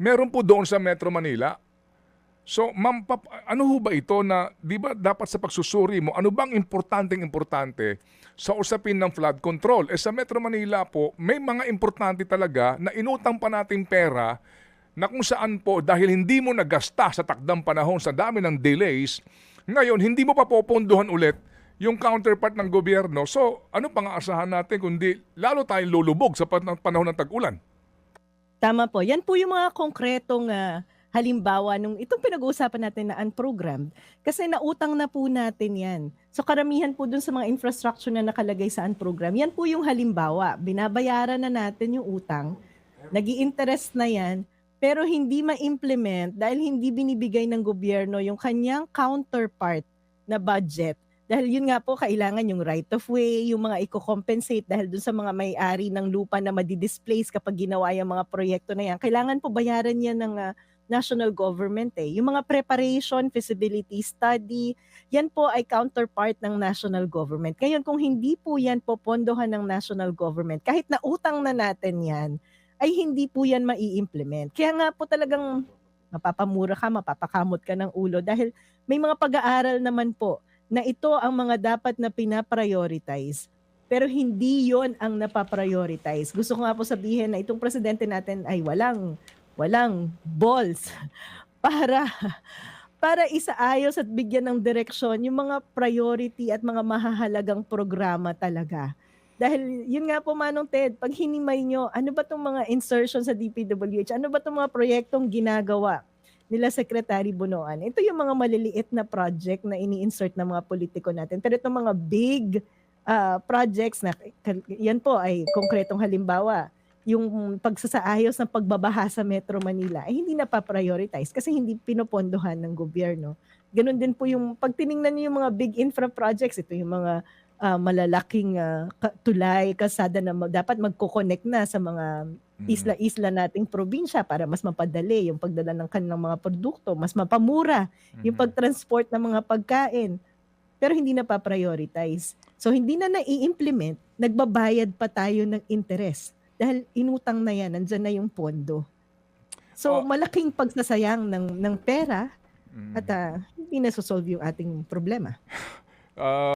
meron po doon sa Metro Manila. So, ma'am, ano ho ba ito na, di ba dapat sa pagsusuri mo, ano bang importanteng importante sa usapin ng flood control? Eh sa Metro Manila po, may mga importante talaga na inutang pa nating pera na kung saan po dahil hindi mo nagasta sa takdang panahon sa dami ng delays, ngayon hindi mo pa popondohan ulit yung counterpart ng gobyerno. So, ano pang aasahan natin kundi lalo tayong lulubog sa pan- panahon ng tag-ulan? Tama po. Yan po yung mga konkretong ah, halimbawa nung itong pinag-uusapan natin na unprogrammed kasi nautang na po natin yan. So karamihan po dun sa mga infrastructure na nakalagay sa unprogram, yan po yung halimbawa. Binabayaran na natin yung utang, nag interest na yan, pero hindi ma-implement dahil hindi binibigay ng gobyerno yung kanyang counterpart na budget. Dahil yun nga po, kailangan yung right of way, yung mga i-compensate dahil dun sa mga may-ari ng lupa na madi-displace kapag ginawa yung mga proyekto na yan. Kailangan po bayaran yan ng ah, national government eh. Yung mga preparation, feasibility study, yan po ay counterpart ng national government. Ngayon, kung hindi po yan popondohan ng national government, kahit na utang na natin yan, ay hindi po yan mai-implement. Kaya nga po talagang mapapamura ka, mapapakamot ka ng ulo dahil may mga pag-aaral naman po na ito ang mga dapat na pinaprioritize. Pero hindi yon ang napaprioritize. Gusto ko nga po sabihin na itong presidente natin ay walang walang balls para para isaayos at bigyan ng direksyon yung mga priority at mga mahahalagang programa talaga. Dahil yun nga po Manong Ted, pag hinimay nyo, ano ba itong mga insertion sa DPWH? Ano ba itong mga proyektong ginagawa nila Secretary Bunoan? Ito yung mga maliliit na project na ini-insert ng mga politiko natin. Pero itong mga big ah, projects na yan po ay konkretong halimbawa yung pagsasaayos ng pagbabaha sa Metro Manila ay hindi na pa-prioritize kasi hindi pinopondohan ng gobyerno. Ganon din po yung pag tiningnan niyo yung mga big infra projects, ito yung mga ah, malalaking ka- tulay, kalsada na mag- dapat magko-connect na sa mga isla-isla nating probinsya para mas mapadali yung pagdala ng kanilang mga produkto, mas mapamura yung Mhm. pag-transport ng mga pagkain. Pero hindi na pa-prioritize. So hindi na nai-implement, nagbabayad pa tayo ng interest. Dahil inutang na yan, nandyan na yung pondo. So Oh. malaking pagsasayang ng, ng pera Mhm. at ah, hindi na solve yung ating problema. Ah,